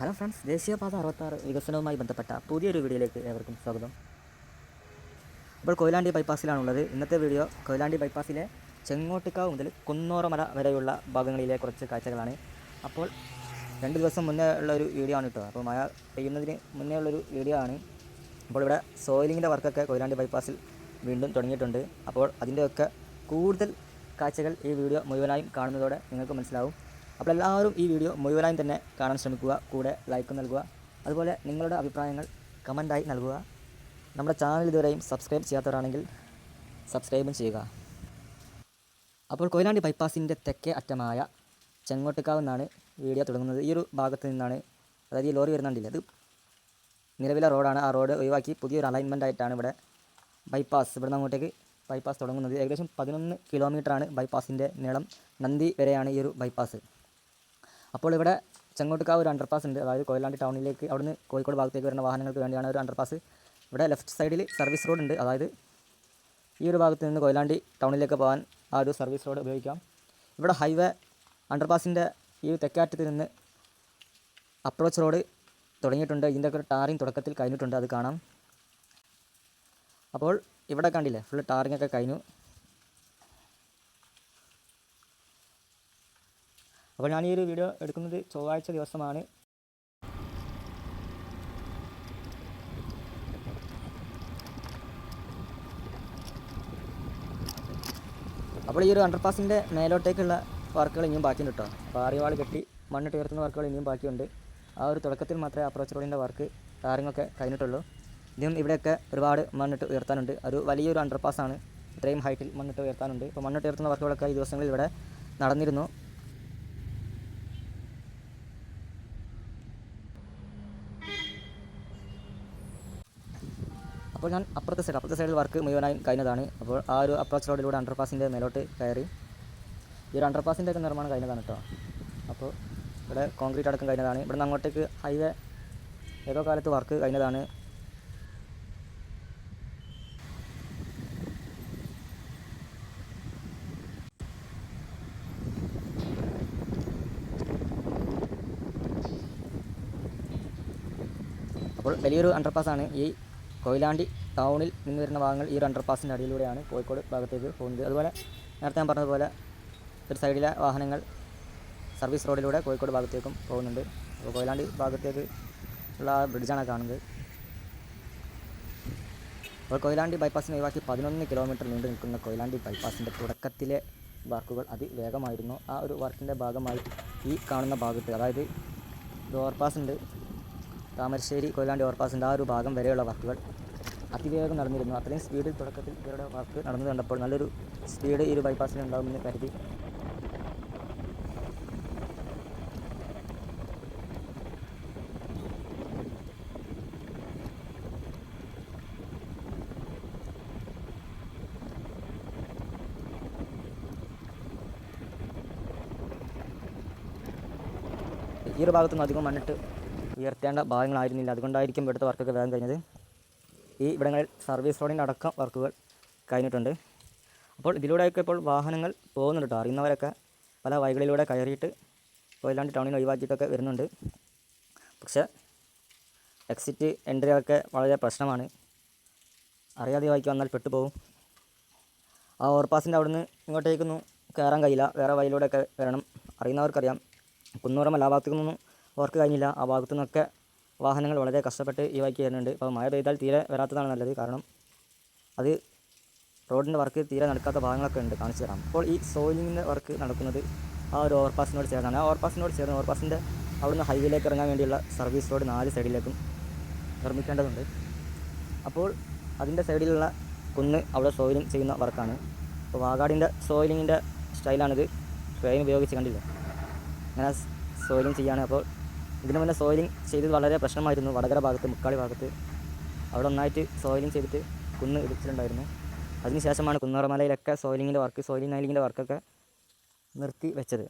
Hello friends ദേശീയപാത അറുപത്താറ് വികസനവുമായി ബന്ധപ്പെട്ട പുതിയൊരു വീഡിയോയിലേക്ക് ഏവർക്കും സ്വാഗതം. അപ്പോൾ കൊയിലാണ്ടി ബൈപ്പാസിലാണുള്ളത്. ഇന്നത്തെ വീഡിയോ കൊയിലാണ്ടി ബൈപ്പാസിലെ ചെങ്ങോട്ടിക്കാവ് മുതൽ കുന്നോറമല വരെയുള്ള ഭാഗങ്ങളിലെ കുറച്ച് കാഴ്ചകളാണ്. അപ്പോൾ രണ്ട് ദിവസം മുന്നേ ഉള്ള ഒരു വീഡിയോ ആണ് കേട്ടോ. അപ്പോൾ മഴ പെയ്യുന്നതിന് മുന്നേ ഉള്ളൊരു വീഡിയോ ആണ്. അപ്പോൾ ഇവിടെ സോയിലിങ്ങിന്റെ വർക്കൊക്കെ കൊയിലാണ്ടി ബൈപ്പാസിൽ വീണ്ടും തുടങ്ങിയിട്ടുണ്ട്. അപ്പോൾ അതിന്റെയൊക്കെ കൂടുതൽ കാഴ്ചകൾ ഈ വീഡിയോ മുഴുവനായും കാണുന്നതോടെ നിങ്ങൾക്ക് മനസ്സിലാവും. അപ്പോൾ എല്ലാവരും ഈ വീഡിയോ മുഴുവനായും തന്നെ കാണാൻ ശ്രമിക്കുക കൂടെ ലൈക്ക് നൽകുക. അതുപോലെ നിങ്ങളുടെ അഭിപ്രായങ്ങൾ കമന്റായി നൽകുക. നമ്മുടെ ചാനൽ ഇതുവരെയും സബ്സ്ക്രൈബ് ചെയ്യാത്തവരാണെങ്കിൽ സബ്സ്ക്രൈബും ചെയ്യുക. അപ്പോൾ കൊയിലാണ്ടി ബൈപ്പാസിന്റെ തെക്കേ അറ്റമായ ചെങ്ങോട്ടുകാവ് നിന്നാണ് വീഡിയോ തുടങ്ങുന്നത്. ഈ ഒരു ഭാഗത്ത് നിന്നാണ് അതായത് ഈ ലോറി വരുന്നുണ്ടില്ല അത് നിലവിലെ റോഡാണ്. ആ റോഡ് ഒഴിവാക്കി പുതിയൊരു അലൈൻമെന്റ് ആയിട്ടാണ് ഇവിടെ ബൈപ്പാസ് ഇവിടുന്ന് അങ്ങോട്ടേക്ക് ബൈപ്പാസ് തുടങ്ങുന്നത്. ഏകദേശം പതിനൊന്ന് കിലോമീറ്ററാണ് ബൈപ്പാസിന്റെ നീളം. നന്ദി വരെയാണ് ഈ ഒരു ബൈപ്പാസ് അപ്പോൾ ഇവിടെ ചെങ്ങോട്ടുകാവ് ഒരു അണ്ടർപാസ് ഉണ്ട്. അതായത് കൊയിലാണ്ടി ടൗണിലേക്ക് അവിടുന്ന് കോഴിക്കോട് ഭാഗത്തേക്ക് വരുന്ന വാഹനങ്ങൾക്ക് വേണ്ടിയാണ് ഒരു അണ്ടർപാസ് ഇവിടെ ലെഫ്റ്റ് സൈഡിൽ സർവീസ് റോഡ് ഉണ്ട്. അതായത് ഈ ഒരു ഭാഗത്ത് നിന്ന് കൊയിലാണ്ടി ടൗണിലേക്ക് പോകാൻ ആ ഒരു സർവീസ് റോഡ് ഉപയോഗിക്കാം. ഇവിടെ ഹൈവേ അണ്ടർപാസിന്റെ ഈ തെക്കാറ്റത്ത് നിന്ന് അപ്രോച്ച് റോഡ് തുടങ്ങിയിട്ടുണ്ട്. ഇതിന്റെ ഒക്കെ ടാറിങ് തുടക്കത്തിൽ കഴിഞ്ഞിട്ടുണ്ട്. അത് കാണാം. അപ്പോൾ ഇവിടെ കണ്ടില്ലേ? ഫുൾ ടാറിങ് ഒക്കെ കഴിഞ്ഞു. അപ്പോൾ ഞാൻ ഈ ഒരു വീഡിയോ എടുക്കുന്നത് ചൊവ്വാഴ്ച ദിവസമാണ്. അപ്പോൾ ഈ ഒരു അണ്ടർപാസിന്റെ മേലോട്ടേക്കുള്ള വർക്കുകൾ ഇനിയും ബാക്കിയുണ്ട് കേട്ടോ. അപ്പോൾ ആറിവാൾ കെട്ടി മണ്ണിട്ട് ഉയർത്തുന്ന വർക്കുകൾ ഇനിയും ബാക്കിയുണ്ട്. ആ ഒരു തുടക്കത്തിൽ മാത്രമേ അപ്രോച്ച് റോഡിന്റെ വർക്ക് കാര്യങ്ങളൊക്കെ കഴിഞ്ഞിട്ടുള്ളൂ. ഇനിയും ഇവിടെയൊക്കെ ഒരുപാട് മണ്ണിട്ട് ഉയർത്താനുണ്ട്. ഒരു വലിയൊരു അണ്ടർപാസാണ് ഇത്രയും ഹൈറ്റിൽ മണ്ണിട്ട് ഉയർത്താനുണ്ട്. അപ്പോൾ മണ്ണിട്ട് ഉയർത്തുന്ന വർക്കുകളൊക്കെ ഈ ദിവസങ്ങളിൽ ഇവിടെ നടന്നിരുന്നു. അപ്പോൾ ഞാൻ അപ്പുറത്തെ സൈഡ് അപ്പുറത്തെ സൈഡിൽ വർക്ക് മുഴുവനായി കഴിഞ്ഞതാണ്. അപ്പോൾ ആ ഒരു അപ്രോച്ച് റോഡിലൂടെ അണ്ടർപാസിന്റെ മേലോട്ട് കയറി. ഈ ഒരു അണ്ടർപാസിന്റെ ഒക്കെ നിർമ്മാണം കഴിഞ്ഞതാണ് കേട്ടോ അപ്പോൾ ഇവിടെ കോൺക്രീറ്റ് അടക്കം കഴിഞ്ഞതാണ്. ഇവിടെ നിന്ന് അങ്ങോട്ടേക്ക് ഹൈവേ ഏതോ കാലത്ത് വർക്ക് കഴിഞ്ഞതാണ്. അപ്പോൾ വലിയൊരു അണ്ടർപാസാണ് ഈ കൊയിലാണ്ടി ടൗണിൽ നിന്ന് വരുന്ന ഭാഗങ്ങൾ ഈ ഒരു അണ്ടർപാസിന്റെ അടിയിലൂടെയാണ് കോഴിക്കോട് ഭാഗത്തേക്ക് പോകുന്നത്. അതുപോലെ നേരത്തെ ഞാൻ പറഞ്ഞതുപോലെ ഒരു സൈഡിലെ വാഹനങ്ങൾ സർവീസ് റോഡിലൂടെ കോഴിക്കോട് ഭാഗത്തേക്കും പോകുന്നുണ്ട്. അപ്പോൾ കൊയിലാണ്ടി ഭാഗത്തേക്ക് ഉള്ള ആ ബ്രിഡ്ജാണ് കാണുന്നത്. അപ്പോൾ കൊയിലാണ്ടി ബൈപ്പാസിന് ഒഴിവാക്കി പതിനൊന്ന് കിലോമീറ്റർ നീണ്ടു നിൽക്കുന്ന കൊയിലാണ്ടി ബൈപ്പാസിന്റെ തുടക്കത്തിലെ വർക്കുകൾ അതിവേഗമായിരുന്നു. ആ ഒരു വർക്കിന്റെ ഭാഗമായി ഈ കാണുന്ന ഭാഗത്ത് അതായത് ഓവർപാസ് ഉണ്ട്. താമരശ്ശേരി കൊയിലാണ്ടി ഓവർപാസിന്റെ ആ ഒരു ഭാഗം വരെയുള്ള വർക്കുകൾ അതിവേഗം നടന്നിരുന്നു. അത്രയും സ്പീഡിൽ തുടക്കത്തിൽ ഇവരുടെ വർക്ക് നടന്നു കണ്ടപ്പോൾ നല്ലൊരു സ്പീഡ് ഈ ഒരു ബൈപ്പാസിൽ ഉണ്ടാകുമെന്ന് കരുതി. ഈ ഒരു ഭാഗത്തുനിന്ന് അധികം മണ്ണിട്ട് ഉയർത്തേണ്ട ഭാഗങ്ങളായിരുന്നില്ല. അതുകൊണ്ടായിരിക്കും ഇവിടുത്തെ വർക്കൊക്കെ വേഗം കഴിഞ്ഞത്. ഈ ഇവിടങ്ങളിൽ സർവീസ് റോഡിന്റെ അടക്കം വർക്കുകൾ കഴിഞ്ഞിട്ടുണ്ട്. അപ്പോൾ ഇതിലൂടെയൊക്കെ ഇപ്പോൾ വാഹനങ്ങൾ പോകുന്നുണ്ട് കേട്ടോ. അറിയുന്നവരൊക്കെ പല വഴികളിലൂടെ കയറിയിട്ട് കൊയിലാണ്ടി ടൗണിൽ ഒഴിവാക്കിയിട്ടൊക്കെ വരുന്നുണ്ട്. പക്ഷേ എക്സിറ്റ് എൻട്രി ഒക്കെ വളരെ പ്രശ്നമാണ്. അറിയാതെ വായിക്ക് വന്നാൽ പെട്ടുപോകും. ആ ഓവർപാസിന്റെ അവിടുന്ന് ഇങ്ങോട്ടേക്കൊന്നും കയറാൻ കഴിയില്ല. വേറെ വഴിയിലൂടെയൊക്കെ വരണം. അറിയുന്നവർക്കറിയാം. കുന്നൂറമല്ല ആ ഭാഗത്തു നിന്നൊന്നും വർക്ക് കഴിഞ്ഞില്ല. ആ ഭാഗത്തു നിന്നൊക്കെ വാഹനങ്ങൾ വളരെ കഷ്ടപ്പെട്ട് ഈ വഴിക്ക് വരുന്നുണ്ട്. അപ്പോൾ മഴ പെയ്താൽ തീരെ വരാത്തതാണ് നല്ലത്. കാരണം അത് റോഡിന്റെ വർക്ക് തീരെ നടക്കാത്ത ഭാഗങ്ങളൊക്കെ ഉണ്ട് കാണിച്ചു തരാം. അപ്പോൾ ഈ സോയിലിങ്ങിന്റെ വർക്ക് നടക്കുന്നത് ആ ഒരു ഓവർപാസിനോട് ചേർന്നാണ്. ആ ഓവർപാസിനോട് ചേർന്ന് ഓവർപാസിന്റെ അവിടുന്ന് ഹൈവേയിലേക്ക് ഇറങ്ങാൻ വേണ്ടിയുള്ള സർവീസ് റോഡ് നാല് സൈഡിലേക്കും നിർമ്മിക്കേണ്ടതുണ്ട്. അപ്പോൾ അതിന്റെ സൈഡിലുള്ള കുന്ന് അവിടെ സോയിലിംഗ് ചെയ്യുന്ന വർക്കാണ്. അപ്പോൾ വാഗാടിന്റെ സോയിലിങ്ങിന്റെ സ്റ്റൈലാണിത്. ട്രെയിൻ ഉപയോഗിച്ച് കണ്ടില്ല? അങ്ങനെ സോയിലിംഗ് ചെയ്യാണ്. അപ്പോൾ ഇതിന് മുന്നേ സോയിലിംഗ് ചെയ്തത് വളരെ പ്രശ്നമായിരുന്നു. വടകര ഭാഗത്ത് മുക്കാളി ഭാഗത്ത്. അവിടെ ഒന്നായിട്ട് സോയിലിംഗ് ചെയ്തിട്ട് കുന്ന് ഇടിച്ചിട്ടുണ്ടായിരുന്നു. അതിനുശേഷമാണ് കുന്നറമലയിലൊക്കെ സോയിലിങ്ങിന്റെ വർക്ക് സോയിലിംഗ് നൈലിങ്ങിന്റെ വർക്കൊക്കെ നിർത്തി വെച്ചത്.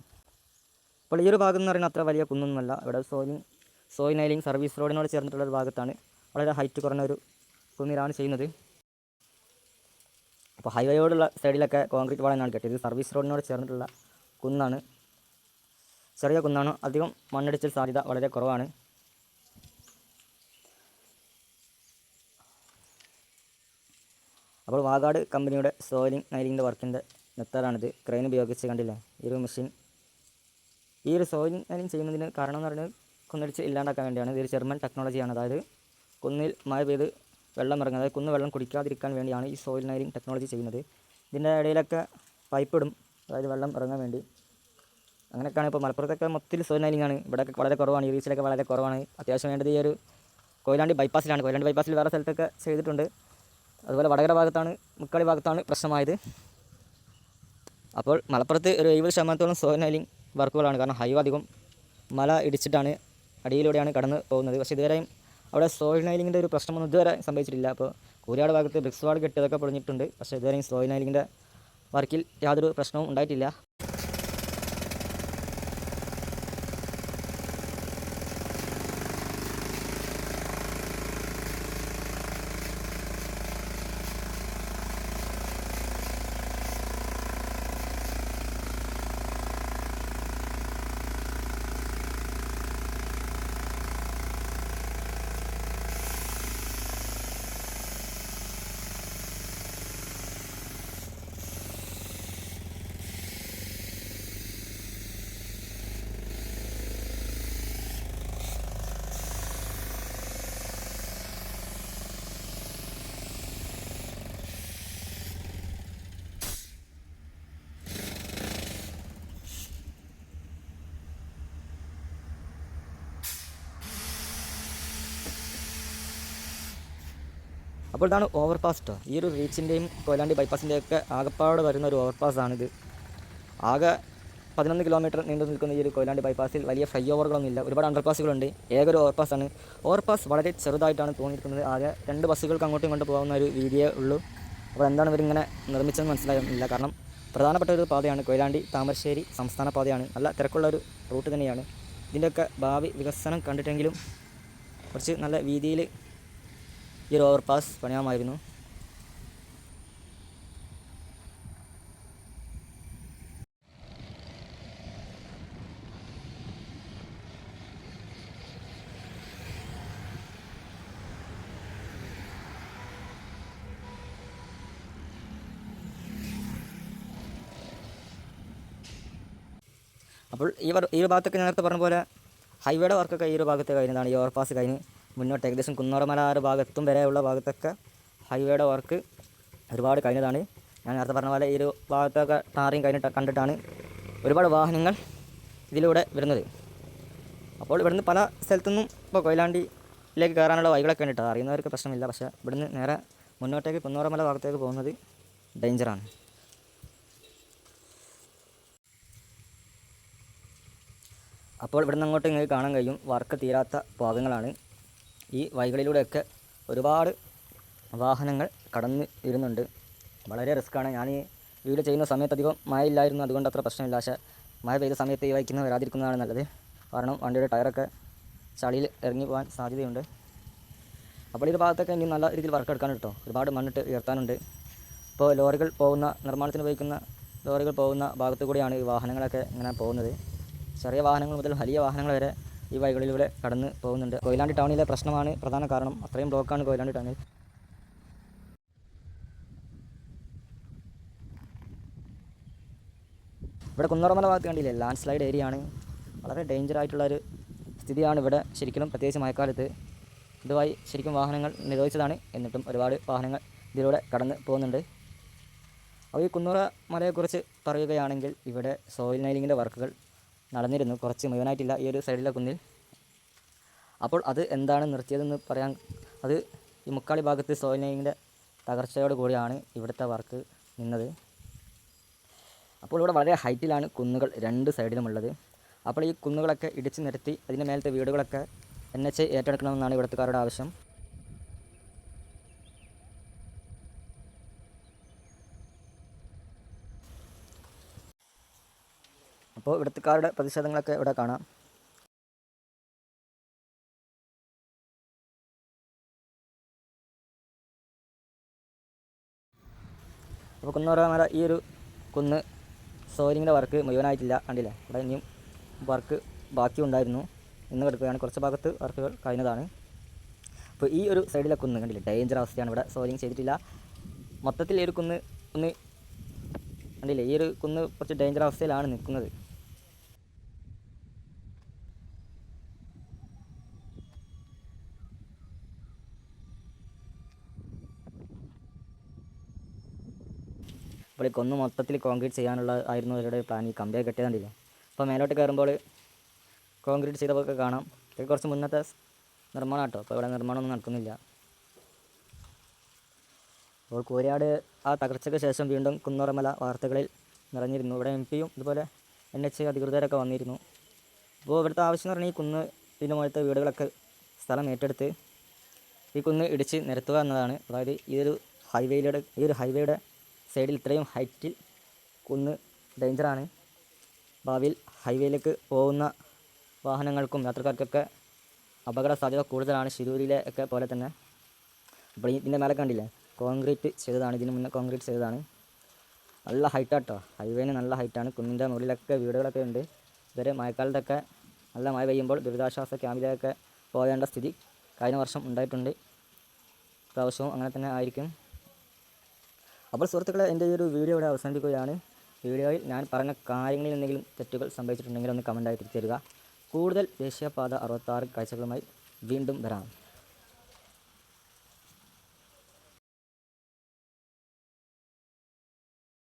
അപ്പോൾ ഈ ഒരു ഭാഗം എന്ന് പറയുന്നത് അത്ര വലിയ കുന്നൊന്നുമല്ല. ഇവിടെ സോയിലിംഗ് സോയിൽ നൈലിംഗ് സർവീസ് റോഡിനോട് ചേർന്നിട്ടുള്ള ഒരു ഭാഗത്താണ്. വളരെ ഹൈറ്റ് കുറഞ്ഞ ഒരു കുന്നിലാണ് ചെയ്യുന്നത്. അപ്പോൾ ഹൈവേയോടുള്ള സൈഡിലൊക്കെ കോൺക്രീറ്റ് വളയെന്നാണ് കെട്ടിയത് സർവീസ് റോഡിനോട് ചേർന്നിട്ടുള്ള കുന്നാണ്. ചെറിയ കുന്നാണ്. അധികം മണ്ണിടിച്ചിൽ സാധ്യത വളരെ കുറവാണ്. അപ്പോൾ വാഗാട് കമ്പനിയുടെ സോയിലിംഗ് നൈലിങ്ങിന്റെ വർക്കിന്റെ മെത്തേഡാണിത്. ക്രെയിൻ ഉപയോഗിച്ച് കണ്ടില്ലേ? ഈ ഒരു മെഷീൻ. ഈ ഒരു സോയിലിംഗ് നൈലിംഗ് ചെയ്യുന്നതിന് കാരണം എന്ന് പറയുന്നത് കുന്നിടിച്ച് ഇല്ലാണ്ടാക്കാൻ വേണ്ടിയാണ്. ഇതൊരു ജർമ്മൻ ടെക്നോളജിയാണ്. അതായത് കുന്നിൽ മഴ പെയ്ത് വെള്ളം ഇറങ്ങുന്നത്. അതായത് കുന്ന് വെള്ളം കുടിക്കാതിരിക്കാൻ വേണ്ടിയാണ് ഈ സോയിൽ നൈലിംഗ് ടെക്നോളജി ചെയ്യുന്നത്. ഇതിന്റെ ഇടയിലൊക്കെ പൈപ്പിടും അതായത് വെള്ളം ഇറങ്ങാൻ വേണ്ടി. അങ്ങനെയൊക്കെയാണ് ഇപ്പോൾ മലപ്പുറത്തൊക്കെ മൊത്തത്തിൽ സോയിൽ നൈലിംഗ് ആണ് ഇവിടെയൊക്കെ വളരെ കുറവാണ്. ഈ റീച്ചിലൊക്കെ വളരെ കുറവാണ്. അത്യാവശ്യം വേണ്ടത് ഈ ഒരു കൊയിലാണ്ടി ബൈപ്പാസിലാണ്. കൊയിലാണ്ടി ബൈപ്പാസിൽ വേറെ സ്ഥലത്തൊക്കെ ചെയ്തിട്ടുണ്ട്. അതുപോലെ വടകര ഭാഗത്താണ് മുക്കാളി ഭാഗത്താണ് പ്രശ്നമായത്. അപ്പോൾ മലപ്പുറത്ത് ഒരു എഴുപത് ശതമാനത്തോളം സോയിൽ നൈലിംഗ് വർക്കുകളാണ് കാരണം ഹൈവ അധികം മല ഇടിച്ചിട്ടാണ് അടിയിലൂടെയാണ് കടന്ന് പോകുന്നത്. പക്ഷേ ഇതുവരെയും അവിടെ സോയിൽ നൈലിങ്ങിന്റെ ഒരു പ്രശ്നമൊന്നും ഇതുവരെ സംഭവിച്ചിട്ടില്ല. അപ്പോൾ കൂരിയാട് ഭാഗത്ത് ബ്രിക്സ് വാർഡ് കെട്ടിയതൊക്കെ പൊളിഞ്ഞിട്ടുണ്ട്. പക്ഷേ ഇതുവരെയും സോയിൽ നൈലിങ്ങിന്റെ വർക്കിൽ യാതൊരു പ്രശ്നവും ഉണ്ടായിട്ടില്ല. അപ്പോൾ ഇതാണ് ഓവർപാസ് കേട്ടോ ഈ ഒരു റീച്ചിന്റെയും കൊയിലാണ്ടി ബൈപ്പാസിന്റെയും ഒക്കെ ആകപ്പാട് വരുന്ന ഒരു ഓവർപാസ് ആണിത്. ആകെ പതിനൊന്ന് കിലോമീറ്റർ നീണ്ടു നിൽക്കുന്ന ഈ ഒരു കൊയിലാണ്ടി ബൈപ്പാസിൽ വലിയ ഫ്ലൈ ഓവറുകളൊന്നുമില്ല ഒരുപാട് ഒരുപാട് അണ്ടർപാസുകളുണ്ട് ഏക ഒരു ഓവർപാസ്സാണ് ഓവർപാസ് വളരെ ചെറുതായിട്ടാണ് തോന്നിയിരിക്കുന്നത്. ആകെ രണ്ട് ബസ്സുകൾക്ക് അങ്ങോട്ടും ഇങ്ങോട്ട് പോകുന്ന ഒരു വീതിയേ ഉള്ളൂ. അപ്പോൾ എന്താണ് ഇവരിങ്ങനെ നിർമ്മിച്ചതെന്ന് മനസ്സിലായില്ല കാരണം പ്രധാനപ്പെട്ട ഒരു പാതയാണ് കൊയിലാണ്ടി താമരശ്ശേരി സംസ്ഥാന പാതയാണ്. നല്ല തിരക്കുള്ള ഒരു റൂട്ട് തന്നെയാണ്. ഇതിന്റെയൊക്കെ ഭാവി വികസനം കണ്ടിട്ടെങ്കിലും കുറച്ച് നല്ല വീതിയിൽ ഈ ഒരു ഓവർപാസ് പണിയാമായിരുന്നു. അപ്പോൾ ഈ ഈ ഒരു ഭാഗത്തൊക്കെ നേരത്തെ പറഞ്ഞ പോലെ ഹൈവേയുടെ വർക്കൊക്കെ ഈ ഒരു ഭാഗത്ത് കഴിഞ്ഞതാണ് ഈ ഓവർപാസ് കഴിഞ്ഞ്. മുന്നോട്ട് ഏകദേശം കുന്നോറമല ആ ഒരു ഭാഗത്തും വരെയുള്ള ഭാഗത്തൊക്കെ ഹൈവേയുടെ വർക്ക് ഒരുപാട് കഴിഞ്ഞതാണ്. ഞാൻ നേരത്തെ പറഞ്ഞ പോലെ ഈ ഒരു ഭാഗത്തൊക്കെ ടാറിങ് കഴിഞ്ഞിട്ട് കണ്ടിട്ടാണ് ഒരുപാട് വാഹനങ്ങൾ ഇതിലൂടെ വരുന്നത്. അപ്പോൾ ഇവിടുന്ന് പല സ്ഥലത്തുനിന്നും ഇപ്പോൾ കൊയിലാണ്ടിയിലേക്ക് കയറാനുള്ള വഴികളൊക്കെ ഉണ്ട് അറിയുന്നവർക്ക് പ്രശ്നമില്ല. പക്ഷേ ഇവിടുന്ന് നേരെ മുന്നോട്ടേക്ക് കുന്നോറമല ഭാഗത്തേക്ക് പോകുന്നത് ഡേഞ്ചറാണ് അപ്പോൾ ഇവിടുന്ന് അങ്ങോട്ട് നിങ്ങൾക്ക് കാണാൻ കഴിയും. വർക്ക് തീരാത്ത ഭാഗങ്ങളാണ്. ഈ വഴികളിലൂടെയൊക്കെ ഒരുപാട് വാഹനങ്ങൾ കടന്നു വരുന്നുണ്ട്. വളരെ റിസ്ക്കാണ്. ഞാൻ ഈ വീഡിയോ ചെയ്യുന്ന സമയത്ത് അധികം മഴ ഇല്ലായിരുന്നു അതുകൊണ്ട് അത്ര പ്രശ്നമില്ല. പക്ഷേ മഴ പെയ്ത സമയത്ത് ഈ വൈക്കുന്ന വരാതിരിക്കുന്നതാണ് നല്ലത്. കാരണം വണ്ടിയുടെ ടയറൊക്കെ ചളിയിൽ ഇറങ്ങി പോകാൻ സാധ്യതയുണ്ട്. അപ്പോൾ ഈ ഭാഗത്തൊക്കെ ഇനി നല്ല രീതിയിൽ വർക്ക് എടുക്കാൻ കേട്ടോ ഒരുപാട് മണ്ണിട്ട് ഉയർത്താനുണ്ട്. ഇപ്പോൾ ലോറികൾ പോകുന്ന നിർമ്മാണത്തിന് ഉപയോഗിക്കുന്ന ലോറികൾ പോകുന്ന ഭാഗത്തു കൂടിയാണ് ഈ വാഹനങ്ങളൊക്കെ ഇങ്ങനെ പോകുന്നത്. ചെറിയ വാഹനങ്ങൾ മുതൽ വലിയ വാഹനങ്ങൾ വരെ ഈ വഴികളിലൂടെ കടന്ന് പോകുന്നുണ്ട്. കൊയിലാണ്ടി ടൗണിലെ പ്രശ്നമാണ് പ്രധാന കാരണം. അത്രയും ബ്ലോക്കാണ് കൊയിലാണ്ടി ടൗണിൽ ഇവിടെ കുന്നറമല ഭാഗത്ത് കണ്ടില്ലേ? ലാൻഡ് സ്ലൈഡ് ഏരിയ ആണ്. വളരെ ഡേഞ്ചർ ആയിട്ടുള്ള ഒരു സ്ഥിതിയാണ് ഇവിടെ ശരിക്കും പ്രത്യേകിച്ച് മഴക്കാലത്ത്. ഇതുമായി ശരിക്കും വാഹനങ്ങൾ നിരോധിച്ചതാണ് എന്നിട്ടും ഒരുപാട് വാഹനങ്ങൾ ഇതിലൂടെ കടന്ന് പോകുന്നുണ്ട്. അപ്പോൾ ഈ കുന്നുറ മലയെക്കുറിച്ച് പറയുകയാണെങ്കിൽ ഇവിടെ സോയിൽ നൈലിങ്ങിന്റെ വർക്കുകൾ നടന്നിരുന്നു. കുറച്ച് മുഴുവനായിട്ടില്ല ഈ ഒരു സൈഡിലെ കുന്നിൽ. അപ്പോൾ അത് എന്താണ് നിർത്തിയതെന്ന് പറയാൻ അത് ഈ മുക്കാളി ഭാഗത്ത് സോയിലിന്റെ തകർച്ചയോട് കൂടിയാണ് ഇവിടുത്തെ വർക്ക് നിന്നത്. അപ്പോൾ ഇവിടെ വളരെ ഹൈറ്റിലാണ് കുന്നുകൾ രണ്ട് സൈഡിലുമുള്ളത് അപ്പോൾ ഈ കുന്നുകളൊക്കെ ഇടിച്ചു നിരത്തി അതിന്റെ മേലത്തെ വീടുകളൊക്കെ എൻ എച്ച് ഏറ്റെടുക്കണമെന്നാണ് ഇവിടുത്തുകാരുടെ ആവശ്യം. അപ്പോൾ ഇവിടുത്തുകാരുടെ പ്രതിഷേധങ്ങളൊക്കെ ഇവിടെ കാണാം. അപ്പോൾ കുന്ന് കുന്നോറമല ഈ ഒരു കുന്ന് സോയിലിങ്ങിന്റെ വർക്ക് മുഴുവനായിട്ടില്ല കണ്ടില്ലേ? ഇവിടെ ഇനിയും വർക്ക് ബാക്കിയുണ്ടായിരുന്നു. ഇന്ന് കിടക്കുകയാണ്. കുറച്ച് ഭാഗത്ത് വർക്കുകൾ കഴിഞ്ഞതാണ്. അപ്പോൾ ഈ ഒരു സൈഡിലെ കുന്ന് കണ്ടില്ലേ? ഡേഞ്ചർ അവസ്ഥയാണ് ഇവിടെ സോയിലിംഗ് ചെയ്തിട്ടില്ല. മൊത്തത്തിൽ ഈ ഒരു കുന്ന് ഒന്ന് കണ്ടില്ലേ? ഈ ഒരു കുന്ന് കുറച്ച് ഡേഞ്ചർ അവസ്ഥയിലാണ് നിൽക്കുന്നത്. അപ്പോൾ ഈ കൊന്ന് മൊത്തത്തിൽ കോൺക്രീറ്റ് ചെയ്യാനുള്ള ആയിരുന്നു അവരുടെ പ്ലാൻ ഈ കമ്പിയായി കെട്ടിയതാണ്ടിരിക്കും അപ്പോൾ മേലോട്ട് കയറുമ്പോൾ കോൺക്രീറ്റ് ചെയ്തതൊക്കെ കാണാം. ഇതൊക്കെ കുറച്ച് മുന്നത്തെ നിർമ്മാണം കേട്ടോ അപ്പോൾ ഇവിടെ നിർമ്മാണമൊന്നും നടക്കുന്നില്ല. അപ്പോൾ കോരിയാട് ആ തകർച്ചയ്ക്ക് ശേഷം വീണ്ടും കുന്നോറമല വാർത്തകളിൽ നിറഞ്ഞിരുന്നു. ഇവിടെ എം പിയും ഇതുപോലെ എൻ എച്ച് അധികൃതരൊക്കെ വന്നിരുന്നു. അപ്പോൾ ഇവിടുത്തെ ആവശ്യം എന്ന് പറഞ്ഞാൽ ഈ കുന്ന് ഇതിന്റെ മുകളിലത്തെ വീടുകളൊക്കെ സ്ഥലം ഏറ്റെടുത്ത് ഈ കുന്ന് ഇടിച്ച് നിരത്തുക എന്നതാണ്. അതായത് ഈ ഒരു ഹൈവേയിലൂടെ ഈ ഒരു ഹൈവേയുടെ സൈഡിൽ ഇത്രയും ഹൈറ്റിൽ കുന്ന് ഡേഞ്ചറാണ് ഭാവിയിൽ ഹൈവേയിലേക്ക് പോകുന്ന വാഹനങ്ങൾക്കും യാത്രക്കാർക്കൊക്കെ അപകട സാധ്യത കൂടുതലാണ് ശിരൂരിലെ ഒക്കെ പോലെ തന്നെ. അപ്പോൾ ഇതിന്റെ മേലെ കണ്ടില്ലേ? കോൺക്രീറ്റ് ചെയ്തതാണ്. ഇതിന് മുന്നേ കോൺക്രീറ്റ് ചെയ്തതാണ്. നല്ല ഹൈറ്റാട്ടോ ഹൈവേന് നല്ല ഹൈറ്റാണ്. കുന്നിന്റെ മുകളിലൊക്കെ വീടുകളൊക്കെ ഉണ്ട്. ഇതുവരെ മഴക്കാലത്തൊക്കെ നല്ല മഴ പെയ്യുമ്പോൾ ദുരിതാശ്വാസ ക്യാമ്പിലൊക്കെ പോകേണ്ട സ്ഥിതി കഴിഞ്ഞ വർഷം ഉണ്ടായിട്ടുണ്ട്. പ്രാവശ്യവും അങ്ങനെ തന്നെ ആയിരിക്കും. അപ്പോൾ സുഹൃത്തുക്കളെ എന്റെ ഈ ഒരു വീഡിയോ ഇവിടെ അവസാനിപ്പിക്കുകയാണ്. വീഡിയോയിൽ ഞാൻ പറഞ്ഞ കാര്യങ്ങളിൽ എന്തെങ്കിലും തെറ്റുകൾ സംഭവിച്ചിട്ടുണ്ടെങ്കിൽ ഒന്ന് കമന്റായി തിരിച്ചു തരിക കൂടുതൽ ദേശീയപാത അറുപത്താറ് കാഴ്ചകളുമായി വീണ്ടും വരാം.